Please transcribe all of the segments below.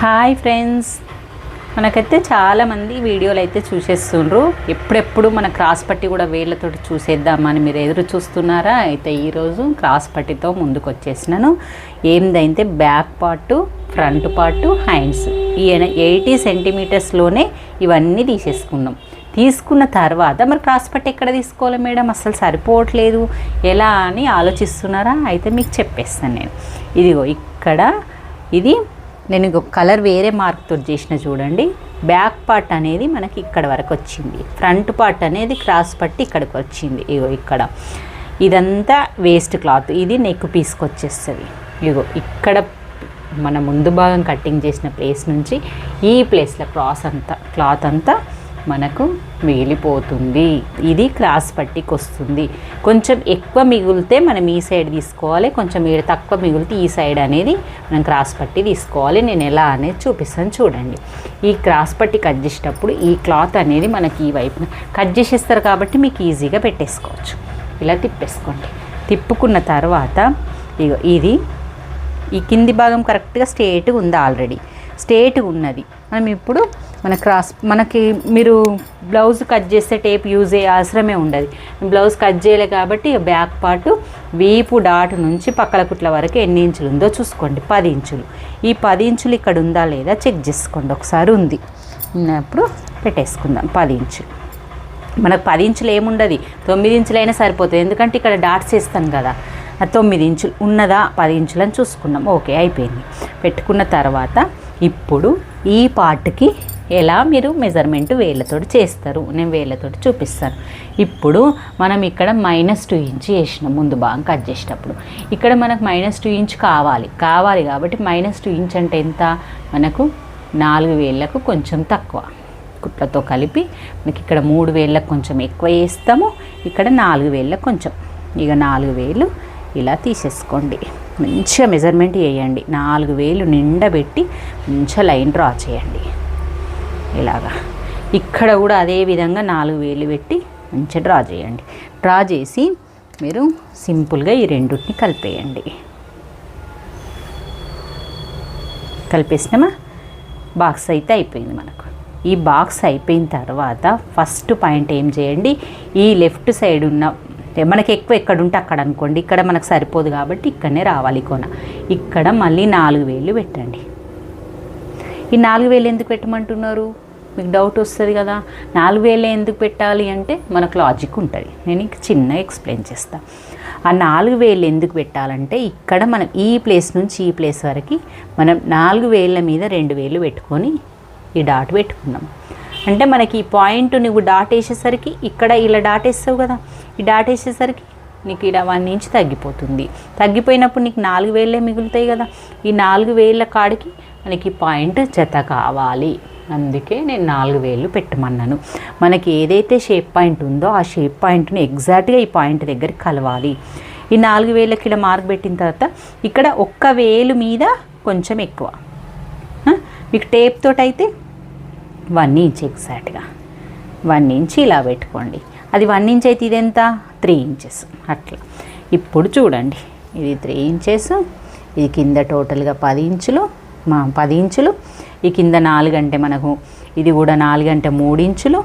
Hi friends. మనకైతే చాలామంది వీడియోలు అయితే చూసేస్తుండ్రు. ఎప్పుడెప్పుడు మన క్రాస్ పట్టి కూడా వేళ్ళతోటి చూసేద్దామని మీరు ఎదురు చూస్తున్నారా? అయితే ఈరోజు క్రాస్ పట్టితో ముందుకు వచ్చేసినాను ఏందైతే back part front part hands. ఈ ఎయిటీ సెంటీమీటర్స్లోనే ఇవన్నీ తీసేసుకున్నాం. తీసుకున్న తర్వాత మరి క్రాస్ పట్టి ఎక్కడ తీసుకోవాలి మేడం? అసలు సరిపోవట్లేదు. ఎలా అని ఆలోచిస్తున్నారా? అయితే మీకు చెప్పేస్తాను నేను. ఇదిగో ఇక్కడ ఇది నేను ఇంకొక కలర్ వేరే మార్క్తో చేసిన చూడండి. బ్యాక్ పార్ట్ అనేది మనకి ఇక్కడ వరకు వచ్చింది. ఫ్రంట్ పార్ట్ అనేది క్రాస్ పట్టి ఇక్కడికి వచ్చింది. ఇగో ఇక్కడ. ఇదంతా వేస్ట్ క్లాత్. ఇది నెక్ పీస్కి వచ్చేస్తుంది. ఇగో ఇక్కడ మన ముందు భాగం కట్టింగ్ చేసిన ప్లేస్ నుంచి ఈ ప్లేస్లో క్రాస్ అంతా క్లాత్ అంతా మనకు మిగిలిపోతుంది. ఇది క్రాస్ పట్టికి వస్తుంది కొంచెం ఎక్కువ మిగిలితే మనం ఈ సైడ్ తీసుకోవాలి. కొంచెం ఈడ తక్కువ మిగిలితే ఈ సైడ్ అనేది మనం క్రాస్ పట్టి తీసుకోవాలి. నేను ఎలా అనేది చూపిస్తాను చూడండి. ఈ క్రాస్ పట్టి కట్ చేసేటప్పుడు ఈ క్లాత్ అనేది మనకి ఈ వైపున కట్ చేసేస్తారు కాబట్టి మీకు ఈజీగా పెట్టేసుకోవచ్చు. ఇలా తిప్పేసుకోండి. తిప్పుకున్న తర్వాత ఇగో ఇది ఈ కింది భాగం కరెక్ట్గా స్ట్రేట్గా ఉంది ఆల్రెడీ. స్ట్రేట్గా ఉన్నది. మనం ఇప్పుడు మన క్రాస్ మనకి మీరు బ్లౌజ్ కట్ చేస్తే టేప్ యూజ్ అయ్యే అవసరమే ఉండదు. బ్లౌజ్ కట్ చేయలే కాబట్టి బ్యాక్ పార్ట్ వీపు డాట్ నుంచి పక్కల కుట్ల వరకు ఎన్ని ఇంచులు ఉందో చూసుకోండి. పది ఇంచులు. ఈ పది ఇంచులు ఇక్కడ ఉందా లేదా చెక్ చేసుకోండి. ఒకసారి ఉంది. ఉన్నప్పుడు పెట్టేసుకుందాం. పది ఇంచులు. మనకు పది ఇంచులు ఏముండదు? తొమ్మిది ఇంచులైనా సరిపోతుంది. ఎందుకంటే ఇక్కడ డాట్స్ వేస్తాను కదా. తొమ్మిది ఇంచులు ఉన్నదా? పది ఇంచులు అని చూసుకున్నాం. ఓకే అయిపోయింది. పెట్టుకున్న తర్వాత ఇప్పుడు ఈ పార్ట్కి ఎలా మీరు మెజర్మెంట్ వేళ్ళతో చేస్తారు? నేను వేళ్ళతో చూపిస్తాను. ఇప్పుడు మనం ఇక్కడ మైనస్ టూ ఇంచ్ వేసినాం ముందు భాగం కట్ చేసేటప్పుడు ఇక్కడ మనకు మైనస్ టూ ఇంచ్ కావాలి. కావాలి కాబట్టి మైనస్ టూ ఇంచ్ అంటే ఎంత? మనకు నాలుగు వేళ్ళకు కొంచెం తక్కువ. కుట్లతో కలిపి మనకి ఇక్కడ మూడు వేళ్ళకు కొంచెం ఎక్కువ వేస్తాము. ఇక్కడ నాలుగు వేళ్ళకు కొంచెం. ఇక నాలుగు వేలు ఇలా తీసేసుకోండి. మంచిగా మెజర్మెంట్ చేయండి నాలుగు వేలు నిండబెట్టి మంచిగా లైన్ డ్రా చేయండి. ఇలాగా. ఇక్కడ కూడా అదే విధంగా నాలుగు వేలు పెట్టి మంచిగా డ్రా చేయండి. డ్రా చేసి మీరు సింపుల్గా ఈ రెండుని కలిపేయండి. కలిపేసినామా? బాక్స్ అయితే అయిపోయింది మనకు. ఈ బాక్స్ అయిపోయిన తర్వాత ఫస్ట్ పాయింట్ ఏం చేయండి? ఈ లెఫ్ట్ సైడ్ ఉన్న మనకి ఎక్కువ ఎక్కడ ఉంటే అక్కడ అనుకోండి. ఇక్కడ మనకు సరిపోదు కాబట్టి ఇక్కడనే రావాలి కొన. ఇక్కడ మళ్ళీ నాలుగు వేలు పెట్టండి. ఈ నాలుగు వేలు ఎందుకు పెట్టమంటున్నారు? మీకు డౌట్ వస్తుంది కదా. నాలుగు వేలు ఎందుకు పెట్టాలి అంటే మనకు లాజిక్ ఉంటుంది. నేను ఇంక చిన్న ఎక్స్ప్లెయిన్ చేస్తాను ఆ నాలుగు వేలు ఎందుకు పెట్టాలంటే ఇక్కడ మనం ఈ ప్లేస్ నుంచి ఈ ప్లేస్ వరకు మనం నాలుగు వేల మీద రెండు వేలు పెట్టుకొని ఈ డాట్ పెట్టుకున్నాం. అంటే మనకి ఈ పాయింట్ నువ్వు డాట్ వేసేసరికి ఇక్కడ ఇలా డాట్ వేస్తావు కదా. ఈ డాట్ వేసేసరికి నీకు ఇలా వన్ ఇంచ్ తగ్గిపోతుంది. తగ్గిపోయినప్పుడు నీకు నాలుగు వేలే మిగులుతాయి కదా. ఈ నాలుగు వేల కాడికి మనకి పాయింట్ జత కావాలి. అందుకే నేను నాలుగు వేలు పెట్టమన్నాను. మనకి ఏదైతే షేప్ పాయింట్ ఉందో ఆ షేప్ పాయింట్ని ఎగ్జాక్ట్గా ఈ పాయింట్ దగ్గర కలవాలి. ఈ నాలుగు వేలకి ఇక్కడ మార్క్ పెట్టిన తర్వాత ఇక్కడ ఒక్క వేలు మీద కొంచెం ఎక్కువ. మీకు టేప్ తోటైతే అయితే వన్ ఇంచ్ ఎగ్జాక్ట్గా. వన్ ఇంచ్ ఇలా పెట్టుకోండి. అది వన్ ఇంచ్ అయితే ఇది ఎంత? Three inches. అట్లా. ఇప్పుడు చూడండి. ఇది త్రీ ఇంచెస్. ఇది కింద టోటల్గా పది ఇంచులు. మా పది ఇంచులు. ఈ కింద నాలుగంటే మనకు ఇది కూడా నాలుగంటే మూడు ఇంచులు.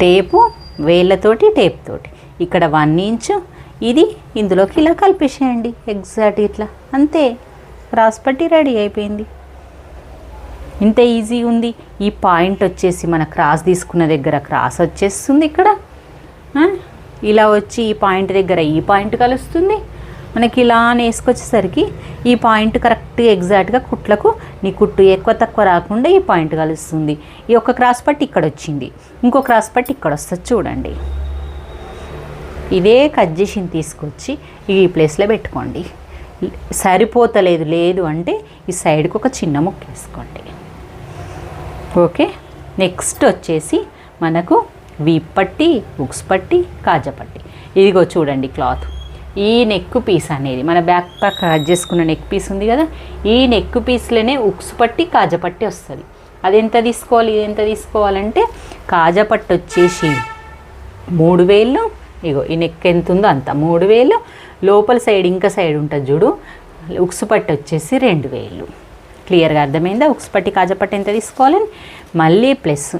టేపు వేళ్ళతోటి టేప్ తోటి ఇక్కడ వన్ ఇంచు. ఇది ఇందులోకి ఇలా కలిపేసేయండి. ఎగ్జాక్ట్ ఇట్లా. అంతే. క్రాస్ పట్టి రెడీ అయిపోయింది. ఇంత ఈజీ ఉంది. ఈ పాయింట్ వచ్చేసి మన క్రాస్ తీసుకున్న దగ్గర క్రాస్ వచ్చేస్తుంది ఇక్కడ. ఇలా వచ్చి ఈ పాయింట్ దగ్గర ఈ పాయింట్ కలుస్తుంది. మనకి ఇలా వేసుకొచ్చేసరికి ఈ పాయింట్ కరెక్ట్గా ఎగ్జాక్ట్గా కుట్లకు నీ కుట్టు ఎక్కువ తక్కువ రాకుండా ఈ పాయింట్ కలుస్తుంది. ఈ ఒక్క క్రాస్ పట్టి ఇక్కడ వచ్చింది. ఇంకో క్రాస్ పట్టి ఇక్కడ వస్తుంది చూడండి. ఇదే కట్ చేసి తీసుకొచ్చి ఈ ప్లేస్లో పెట్టుకోండి. సరిపోతలేదు లేదు అంటే ఈ సైడ్కి ఒక చిన్న ముక్క వేసుకోండి. ఓకే నెక్స్ట్ వచ్చేసి మనకు వీప్ పట్టి ఉక్స్ పట్టి కాజాపట్టి. ఇదిగో చూడండి క్లాత్. ఈ నెక్ పీస్ అనేది మన బ్యాక్ ప్యాక్ కట్ చేసుకున్న నెక్ పీస్ ఉంది కదా ఈ నెక్ పీస్లోనే ఉక్స్ పట్టి కాజాపట్టి వస్తుంది. అది ఎంత తీసుకోవాలి ఇది ఎంత తీసుకోవాలంటే కాజాపట్టి వచ్చేసి మూడు వేలు. ఇగో ఈ నెక్ ఎంత ఉందో అంత మూడు వేలు. లోపల సైడ్ ఇంకా సైడ్ ఉంటుంది చూడు ఉక్సుపట్టి వచ్చేసి రెండు వేలు. క్లియర్గా అర్థమైందా? ఉక్స్పట్టి కాజపట్టి ఎంత తీసుకోవాలని? మళ్ళీ ప్లస్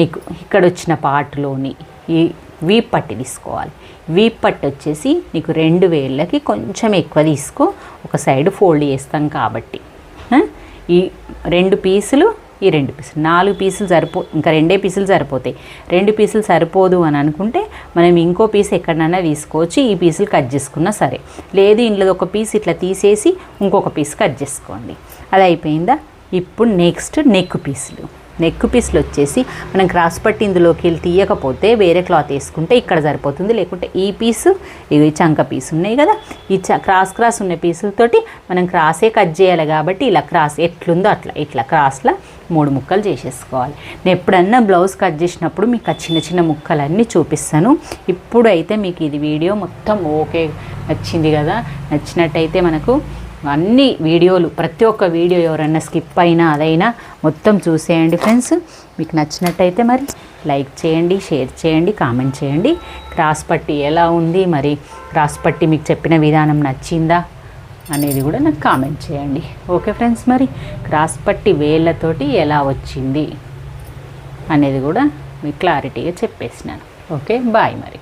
నీకు ఇక్కడ వచ్చిన పార్ట్లోని ఈ వీప్ పట్టి తీసుకోవాలి. వీప్ పట్టి వచ్చేసి నీకు రెండు వేళ్ళకి కొంచెం ఎక్కువ తీసుకో. ఒక సైడ్ ఫోల్డ్ చేస్తాం కాబట్టి. ఈ రెండు పీసులు ఈ రెండు పీసులు. నాలుగు పీసులు సరిపో ఇంకా రెండే పీసులు సరిపోతాయి. రెండు పీసులు సరిపోదు అని అనుకుంటే మనం ఇంకో పీస్ ఎక్కడనైనా తీసుకోవచ్చు. ఈ పీసులు కట్ చేసుకున్నా సరే. లేదు ఇంట్లో ఒక పీస్ ఇట్లా తీసేసి ఇంకొక పీస్ కట్ చేసుకోండి. అది అయిపోయిందా? ఇప్పుడు నెక్స్ట్ నెక్ పీసులు నెక్ పీస్లు వచ్చేసి మనం క్రాస్ పట్టి ఇందులోకి వెళ్ళి తీయకపోతే వేరే క్లాత్ వేసుకుంటే ఇక్కడ సరిపోతుంది. లేకుంటే ఈ పీసు ఇవి చంక పీస్ ఉన్నాయి కదా. ఈ చ క్రాస్ క్రాస్ ఉన్న పీసులతోటి మనం క్రాసే కట్ చేయాలి కాబట్టి ఇలా క్రాస్ ఎట్లుందో అట్లా ఇట్లా క్రాస్లా మూడు ముక్కలు చేసేసుకోవాలి. నేను ఎప్పుడన్నా బ్లౌజ్ కట్ చేసినప్పుడు మీకు ఆ చిన్న చిన్న ముక్కలన్నీ చూపిస్తాను. ఇప్పుడు అయితే మీకు ఇది వీడియో మొత్తం ఓకే నచ్చింది కదా. నచ్చినట్టయితే మనకు అన్ని వీడియోలు ప్రతి ఒక్క వీడియో ఎవరైనా స్కిప్ అయినా అదైనా మొత్తం చూసేయండి ఫ్రెండ్స్. మీకు నచ్చినట్టయితే మరి లైక్ చేయండి షేర్ చేయండి కామెంట్ చేయండి. క్రాస్ పట్టి ఎలా ఉంది మరి క్రాస్ పట్టి మీకు చెప్పిన విధానం నచ్చిందా అనేది కూడా నాకు కామెంట్ చేయండి. ఓకే ఫ్రెండ్స్ మరి క్రాస్ పట్టి వేళ్ళతోటి ఎలా వచ్చింది అనేది కూడా మీకు క్లారిటీగా చెప్పేసినాను. ఓకే బాయ్ మరి.